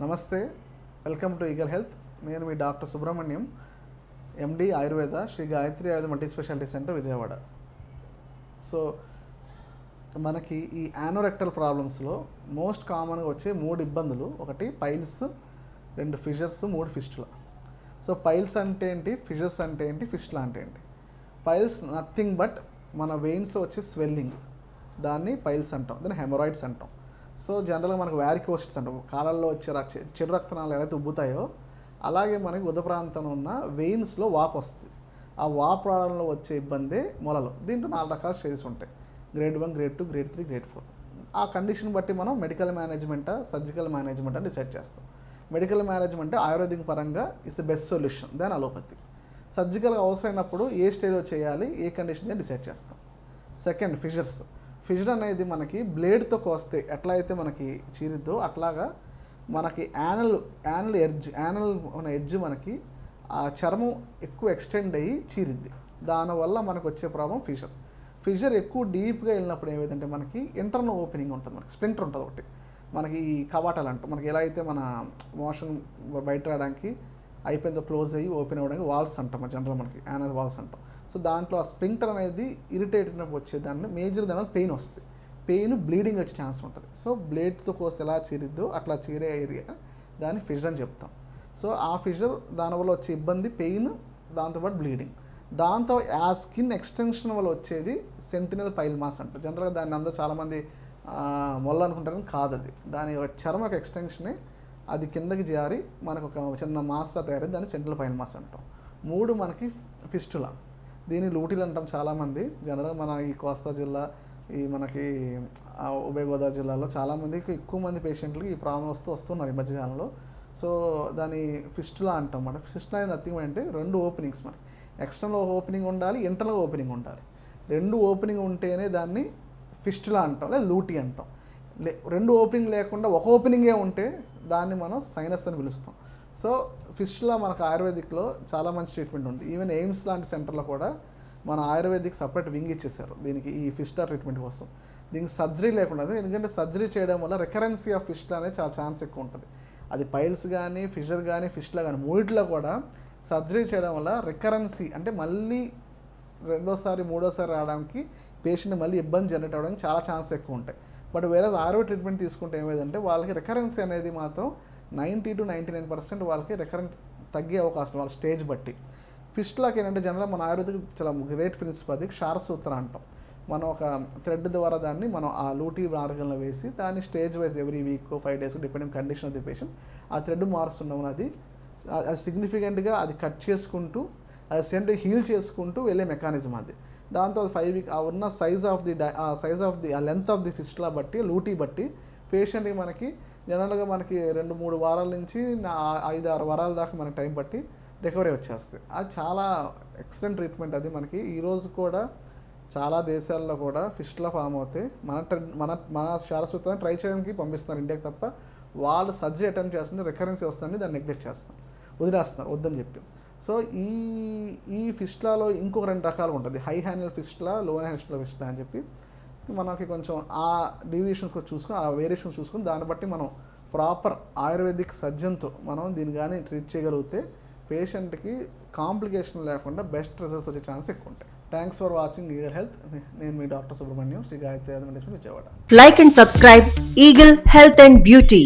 నమస్తే welcome to eagle health. నేను మీ doctor Subrahmanyam MD Ayurveda Shri Gayatri Ayurveda multi speciality centre Vijayawada. So మనకి ఈ anorectal ప్రాబ్లమ్స్లో most కామన్గా వచ్చే మూడు ఇబ్బందులు. ఒకటి పైల్స్ రెండు ఫిషర్స్ మూడు ఫిస్టుల. సో పైల్స్ అంటే ఏంటి? ఫిషర్స్ అంటే ఏంటి? ఫిస్టుల అంటే ఏంటి? పైల్స్ నథింగ్ బట్ మన వెయిన్స్లో వచ్చే స్వెల్లింగ్. దాన్ని పైల్స్ అంటాం. దాన్ని హెమరాయిడ్స్ అంటాం. సో జనరల్గా మనకు వ్యారికోసిట్స్ అంటాం. కాలంలో వచ్చే రక్త చెడు రక్తనాలు ఎలా ఉబ్బుతాయో అలాగే మనకి ఉద ప్రాంతంలో ఉన్న వెయిన్స్లో వాపు వస్తుంది. ఆ వాపు రావడంలో వచ్చే ఇబ్బందే మొలలు. దీంట్లో నాలుగు రకాల స్టేజెస్ ఉంటాయి. Grade one grade two grade three grade four ఆ కండిషన్ బట్టి మనం మెడికల్ మేనేజ్మెంట్ సర్జికల్ మేనేజ్మెంట్ అని డిసైడ్ చేస్తాం. మెడికల్ మేనేజ్మెంట్ ఆయుర్వేదిక్ పరంగా ఇస్ ద బెస్ట్ సొల్యూషన్ దాని అలోపతి సర్జికల్గా అవసరమైనప్పుడు ఏ స్టేజ్లో చేయాలి ఏ కండిషన్ డిసైడ్ చేస్తాం. సెకండ్ ఫిషర్స్ ఫిజర్ అనేది మనకి బ్లేడ్తో కోస్తే ఎట్లా అయితే మనకి చీరిద్దో అట్లాగా మనకి యానల్ యానల్ ఎడ్జ్ యానల్ ఉన్న ఎడ్జ్ మనకి ఆ చర్మం ఎక్కువ ఎక్స్టెండ్ అయ్యి చీరిద్ది. దానివల్ల మనకు వచ్చే ప్రాబ్లం ఫిషర్ ఫిజర్ ఎక్కువ డీప్గా వెళ్ళినప్పుడు ఏమైందంటే మనకి ఇంటర్నల్ ఓపెనింగ్ ఉంటుంది మనకి స్ప్లింటర్ ఉంటుంది ఒకటి. మనకి ఈ కవాటాలు అంటాం. మనకి ఎలా అయితే మన మోషన్ బయట రావడానికి అయిపోయిందో క్లోజ్ అయ్యి ఓపెన్ అవ్వడానికి వాల్స్ అంటాం జనరల్ మనకి యానల్ వాల్స్ అంటాం. సో దాంట్లో ఆ స్ప్రింక్టర్ అనేది ఇరిటేట్ వచ్చే వచ్చేదాన్ని మేజర్ దానివల్ల పెయిన్ వస్తుంది. పెయిన్ బ్లీడింగ్ వచ్చే ఛాన్స్ ఉంటుంది. సో బ్లేడ్తో కోసి ఎలా చీరిద్దో అట్లా చీరే ఏరియా దాన్ని ఫిషర్ అని చెప్తాం. సో ఆ ఫిషర్ దానివల్ల వచ్చే ఇబ్బంది పెయిన్ దాంతోపాటు బ్లీడింగ్ దాంతో ఆ స్కిన్ ఎక్స్టెన్షన్ వల్ల వచ్చేది సెంటినల్ పైల్ మాస్ అంటారు జనరల్గా దాన్ని అందరూ చాలామంది మొల్ల అనుకుంటారు కాదు అది. దాని చర్మ ఎక్స్టెన్షనే అది కిందకి జారి మనకు ఒక చిన్న మాస్లా తయారైంది దాన్ని సెంట్రల్ పైన మాస్ అంటాం. మూడు మనకి ఫిస్టులా. దీన్ని లూటీలు అంటాం చాలామంది. జనరల్గా మన ఈ కోస్తా జిల్లా ఈ మనకి ఉభయ గోదావరి జిల్లాలో చాలామందికి ఎక్కువ మంది పేషెంట్లకి ఈ ప్రాబ్లం వస్తూ వస్తున్నారు ఈ మధ్యకాలంలో. సో దాని ఫిస్టులా అంటాం మనం ఫిస్టులా అనేది నథింగ్ అంటే రెండు ఓపెనింగ్స్ మనకి. ఎక్స్టర్నల్ ఓపెనింగ్ ఉండాలి ఇంటర్నల్ ఓపెనింగ్ ఉండాలి. రెండు ఓపెనింగ్ ఉంటేనే దాన్ని ఫిస్టులా అంటాం లేదా లూటీ అంటాం. లే రెండు ఓపెనింగ్ లేకుండా ఒక ఓపెనింగే ఉంటే దాన్ని మనం సైనస్ అని పిలుస్తాం. సో ఫిస్టులా మనకు ఆయుర్వేదిక్లో చాలా మంచి ట్రీట్మెంట్ ఉంది. ఈవెన్ ఎయిమ్స్ లాంటి సెంటర్లో కూడా మన ఆయుర్వేదిక్ సపరేట్ వింగ్ ఇచ్చేసారు దీనికి ఈ ఫిస్టా ట్రీట్మెంట్ కోసం. దీనికి సర్జరీ లేకుండా ఎందుకంటే సర్జరీ చేయడం వల్ల రికరెన్సీ ఆఫ్ ఫిస్టులా అనేది చాలా ఛాన్స్ ఎక్కువ ఉంటుంది. అది పైల్స్ కానీ ఫిషర్ కానీ ఫిస్ట్లా కానీ మూడిట్లో కూడా సర్జరీ చేయడం వల్ల రికరెన్సీ అంటే మళ్ళీ రెండోసారి మూడోసారి రావడానికి పేషెంట్ మళ్ళీ ఇబ్బంది జనరేట్ అవ్వడానికి చాలా ఛాన్స్ ఎక్కువ ఉంటాయి. బట్ వేరే ఆరో ట్రీట్మెంట్ తీసుకుంటే ఏమైందంటే వాళ్ళకి రికరెన్సీ అనేది మాత్రం ninety to ninety nine percent వాళ్ళకి రికరెంట్ తగ్గే అవకాశం వాళ్ళ స్టేజ్ బట్టి. ఫిస్ట్లాకి ఏంటంటే జనరల్ మన ఆయుర్వేదిక్ చాలా గ్రేట్ ప్రిన్సిపల్ అది క్షారసూత్ర అంటాం. మనం ఒక థ్రెడ్ ద్వారా దాన్ని మనం ఆ లూటీ మార్గంలో వేసి దాన్ని stage wise every week five days depending condition of the patient ఆ థ్రెడ్ మారుస్తున్నాం అది అది సిగ్నిఫికెంట్గా అది కట్ చేసుకుంటూ అది సెంట్ హీల్ చేసుకుంటూ వెళ్ళే మెకానిజం అది. దాంతో ఫైవ్ వీక్ ఆ ఉన్న సైజ్ ఆఫ్ ది ఆ సైజ్ ఆఫ్ ది ఆ లెంత్ ఆఫ్ ది ఫిస్ట్లా బట్టి లూటీ బట్టి పేషెంట్కి మనకి జనరల్గా మనకి రెండు మూడు వారాల నుంచి ఐదు ఆరు వారాల దాకా మనకి టైం పట్టి రికవరీ వచ్చేస్తుంది. అది చాలా ఎక్సలెంట్ ట్రీట్మెంట్ అది మనకి. ఈరోజు కూడా చాలా దేశాల్లో కూడా ఫిస్ట్లా ఫామ్ అవుతాయి మన మన మన శారస్వతాన్ని ట్రై చేయడానికి పంపిస్తున్నారు ఇండియాకి తప్ప. వాళ్ళు సర్జరీ అటెంప్ట్ చేస్తుంటే రికరెన్సీ వస్తుందని దాన్ని నెగ్లెక్ట్ చేస్తాం వదిలేస్తున్నారు. వద్దని చెప్పి. సో ఈ ఈ ఫిస్ట్లాలో ఇంకొక రెండు రకాలు ఉంటుంది హై హ్యాండిల్ ఫిస్ట్లా లో హ్యాండిల్ ఫిస్ట్లా అని చెప్పి మనకి కొంచెం ఆ డివిజన్స్ చూసుకొని ఆ వేరియేషన్స్ చూసుకొని దాన్ని బట్టి మనం ప్రాపర్ ఆయుర్వేదిక్ సర్జన్తో మనం దీన్ని కానీ ట్రీట్ చేయగలిగితే పేషెంట్కి కాంప్లికేషన్ లేకుండా బెస్ట్ రిజల్ట్స్ వచ్చే ఛాన్స్ ఎక్కువ ఉంటాయి thanks for watching Eagle Health నేను మీ doctor Subrahmanyam Shri Gayatri Vijayawada. Like and subscribe Eagle Health and beauty